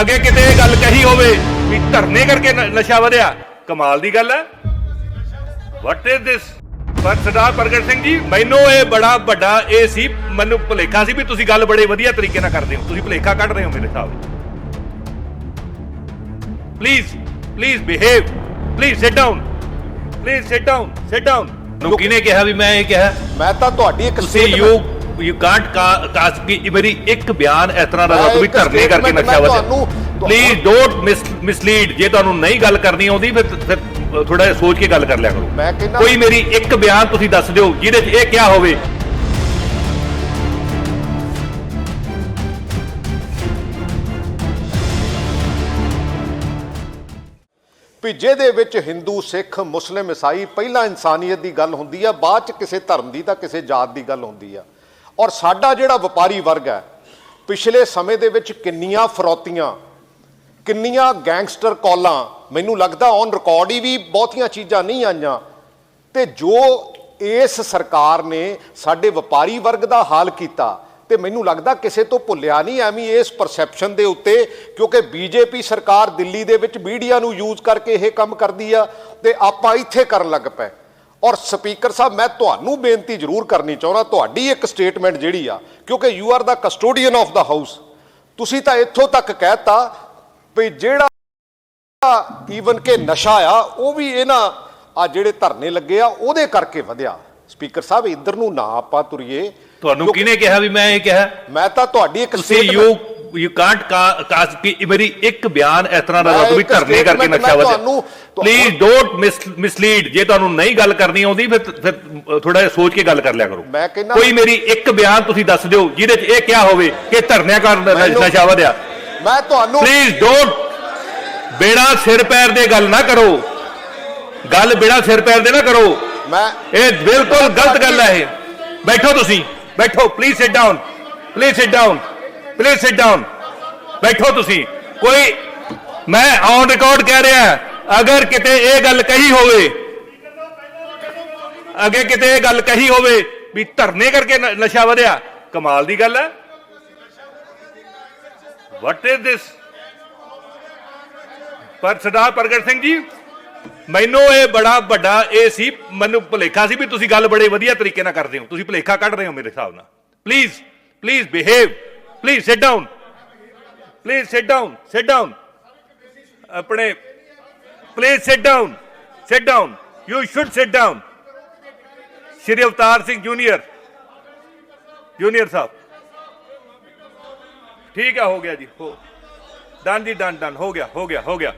ਅੱਗੇ ਕਿਤੇ ਇਹ ਗੱਲ ਕਹੀ ਹੋਵੇ ਵੀ ਧਰਨੇ ਕਰਕੇ ਨਸ਼ਾ ਵਧਿਆ ਕਮਾਲ ਦੀ ਗੱਲ ਹੈ। ਵਾਟ ਇਜ਼ ਦਿਸ ਪਰ ਸਰਦਾਰ ਪ੍ਰਗਟ ਸਿੰਘ ਜੀ ਮੈਨੂੰ ਇਹ ਬੜਾ ਵੱਡਾ ਇਹ ਸੀ ਮੈਨੂੰ ਭੁਲੇਖਾ ਸੀ ਵੀ ਤੁਸੀਂ ਗੱਲ ਬੜੇ ਵਧੀਆ ਤਰੀਕੇ ਨਾਲ ਕਰਦੇ ਹੋ। ਤੁਸੀਂ ਭੁਲੇਖਾ ਕੱਢ ਰਹੇ ਹੋ ਮੇਰੇ ਨਾਲ। Please please behave please sit down please sit down sit down ਨੂੰ ਕਿਹਨੇ ਕਿਹਾ ਵੀ ਮੈਂ ਇਹ ਕਿਹਾ? ਮੈਂ ਤਾਂ ਤੁਹਾਡੀ ਇੱਕ statement- ਯੂ ਕਾਂਟ ਕਾਸ ਕਿ ਮੇਰੀ ਇੱਕ ਬਿਆਨ ਇਸ ਤਰ੍ਹਾਂ ਦਾ ਦੱਸੋ ਵੀ ਧਰਨੇ ਕਰਕੇ ਵਧਿਆ ਤੁਹਾਨੂੰ- ਪਲੀਜ਼ ਡੋਨਟ ਮਿਸਲੀਡ ਜੇ ਤੁਹਾਨੂੰ ਨਹੀਂ ਗੱਲ ਕਰਨੀ ਆਉਂਦੀ ਫਿਰ ਥੋੜਾ ਜਿਹਾ ਸੋਚ ਕੇ ਗੱਲ ਕਰ ਲਿਆ ਕਰੋ। ਕੋਈ ਮੇਰੀ ਇੱਕ ਬਿਆਨ ਤੁਸੀਂ ਦੱਸ ਦਿਓ ਜਿਹਦੇ 'ਚ ਇਹ ਕਿਹਾ ਹੋਵੇ। ਵੀ ਜਿਹਦੇ ਵਿੱਚ ਹਿੰਦੂ ਸਿੱਖ ਮੁਸਲਿਮ ਈਸਾਈ ਪਹਿਲਾਂ ਇਨਸਾਨੀਅਤ ਦੀ ਗੱਲ ਹੁੰਦੀ ਆ ਬਾਅਦ ਚ ਕਿਸੇ ਧਰਮ ਦੀ ਤਾਂ ਕਿਸੇ ਜਾਤ ਦੀ ਗੱਲ ਹੁੰਦੀ ਆ। ਔਰ ਸਾਡਾ ਜਿਹੜਾ ਵਪਾਰੀ ਵਰਗ ਹੈ, ਪਿਛਲੇ ਸਮੇਂ ਦੇ ਵਿੱਚ ਕਿੰਨੀਆਂ ਫਰੌਤੀਆਂ, ਕਿੰਨੀਆਂ ਗੈਂਗਸਟਰ ਕਾਲਾਂ, ਮੈਨੂੰ ਲੱਗਦਾ ਔਨ ਰਿਕਾਰਡ ਹੀ ਵੀ ਬਹੁਤੀਆਂ ਚੀਜ਼ਾਂ ਨਹੀਂ ਆਈਆਂ। ਤੇ ਜੋ ਇਸ ਸਰਕਾਰ ਨੇ ਸਾਡੇ ਵਪਾਰੀ ਵਰਗ ਦਾ ਹਾਲ ਕੀਤਾ, ਤੇ ਮੈਨੂੰ ਲੱਗਦਾ ਕਿਸੇ ਤੋਂ ਭੁੱਲਿਆ ਨਹੀਂ ਐਵੇਂ ਇਸ ਪਰਸੈਪਸ਼ਨ ਦੇ ਉੱਤੇ, ਕਿਉਂਕਿ ਬੀਜੇਪੀ ਸਰਕਾਰ ਦਿੱਲੀ ਦੇ ਵਿੱਚ ਮੀਡੀਆ ਨੂੰ ਯੂਜ਼ ਕਰਕੇ ਇਹ ਕੰਮ ਕਰਦੀ ਆ, ਤੇ ਆਪਾਂ ਇੱਥੇ ਕਰਨ ਲੱਗ ਪਏ। ਔਰ ਸਪੀਕਰ ਸਾਹਿਬ ਮੈਂ ਤੁਹਾਨੂੰ ਬੇਨਤੀ ਜ਼ਰੂਰ ਕਰਨੀ ਚਾਹੁੰਦਾ ਤੁਹਾਡੀ ਇੱਕ ਸਟੇਟਮੈਂਟ ਜਿਹੜੀ ਆ ਕਿਉਂਕਿ you are the custodian of the house ਤੁਸੀਂ ਤਾਂ ਇੱਥੋਂ ਤੱਕ ਕਹਿਤਾ ਵੀ ਜਿਹੜਾ ਈਵਨ ਕਿ ਨਸ਼ਾ ਆ ਉਹ ਵੀ ਇਹਨਾਂ ਆ ਜਿਹੜੇ ਧਰਨੇ ਲੱਗੇ ਆ ਉਹਦੇ ਕਰਕੇ ਵਧਿਆ। ਸਪੀਕਰ ਸਾਹਿਬ ਇੱਧਰ ਨੂੰ ਨਾ ਆਪਾਂ ਤੁਰੀਏ। ਤੁਹਾਨੂੰ ਕਿਹਨੇ ਕਿਹਾ ਵੀ ਮੈਂ ਇਹ ਕਿਹਾ? ਮੈਂ ਤਾਂ ਤੁਹਾਡੀ ਇੱਕ ਤੁਸੀਂ ਯੂ ਯੂ ਕਾਂਟ ਕਾਸ ਕਿ ਮੇਰੀ ਇੱਕ ਬਿਆਨ ਇਸ ਤਰ੍ਹਾਂ ਦਾ ਦੱਸੋ ਵੀ ਧਰਨੇ ਕਰਕੇ ਵਧਿਆ ਤੁਹਾਨੂੰ- ਪਲੀਜ਼ ਡੋਨਟ ਮਿਸਲੀਡ ਜੇ ਤੁਹਾਨੂੰ ਨਹੀਂ ਗੱਲ ਕਰਨੀ ਆਉਂਦੀ ਫਿਰ ਫਿਰ ਥੋੜਾ ਜਿਹਾ ਸੋਚ ਕੇ ਗੱਲ ਕਰ ਲਿਆ ਕਰੋ। ਕੋਈ ਮੇਰੀ ਇੱਕ ਬਿਆਨ ਤੁਸੀਂ ਦੱਸ ਦਿਓ ਜਿਹਦੇ 'ਚ ਇਹ ਕਿਹਾ ਹੋਵੇ ਕਿ ਧਰਨਿਆਂ ਕਾਰਨ ਨਸ਼ਾ ਵਧਿਆ। ਮੈਂ ਤੁਹਾਨੂੰ ਪਲੀਜ਼ ਡੋਨਟ ਬੇੜਾ ਸਿਰ ਪੈਰ ਦੇ ਗੱਲ ਨਾ ਕਰੋ। ਗੱਲ ਬੇੜਾ ਸਿਰ ਪੈਰ ਦੇ ਨਾ ਕਰੋ। ਮੈਂ ਇਹ ਬਿਲਕੁਲ ਗਲਤ ਗੱਲ ਹੈ ਇਹ। ਬੈਠੋ ਤੁਸੀਂ। ਬੈਠੋ please sit down please sit down please sit down ਬੈਠੋ ਤੁਸੀਂ। ਕੋਈ ਮੈਂ ਔਨ ਰਿਕਾਰਡ ਕਹਿ ਰਿਹਾ ਅਗਰ ਕਿਤੇ ਇਹ ਗੱਲ ਕਹੀ ਹੋਵੇ ਅੱਗੇ ਕਿਤੇ ਇਹ ਗੱਲ ਕਹੀ ਹੋਵੇ ਵੀ ਧਰਨੇ ਕਰਕੇ ਨਸ਼ਾ ਵਧਿਆ, ਕਮਾਲ ਦੀ ਗੱਲ ਹੈ। ਵਾਟ ਇਜ਼ ਦਿਸ ਪਰ ਸਰਦਾਰ ਪ੍ਰਗਟ ਸਿੰਘ ਜੀ, ਮੈਨੂੰ ਇਹ ਬੜਾ ਵੱਡਾ ਇਹ ਸੀ, ਮੈਨੂੰ ਭੁਲੇਖਾ ਸੀ ਵੀ ਤੁਸੀਂ ਗੱਲ ਬੜੇ ਵਧੀਆ ਤਰੀਕੇ ਨਾਲ ਕਰਦੇ ਹੋ। ਤੁਸੀਂ ਭੁਲੇਖਾ ਕੱਢ ਰਹੇ ਹੋ ਮੇਰੇ ਹਿਸਾਬ ਨਾਲ। Please please behave please sit down please sit down sit down ਆਪਣੇ please sit down sit down you should sit down Shri Avtar Singh junior junior Sahib ਠੀਕ ਹੈ ਹੋ ਗਿਆ ਜੀ ਹੋ ਡਨ ਜੀ ਡਨ ਡਨ ਹੋ ਗਿਆ ਹੋ ਗਿਆ ਹੋ ਗਿਆ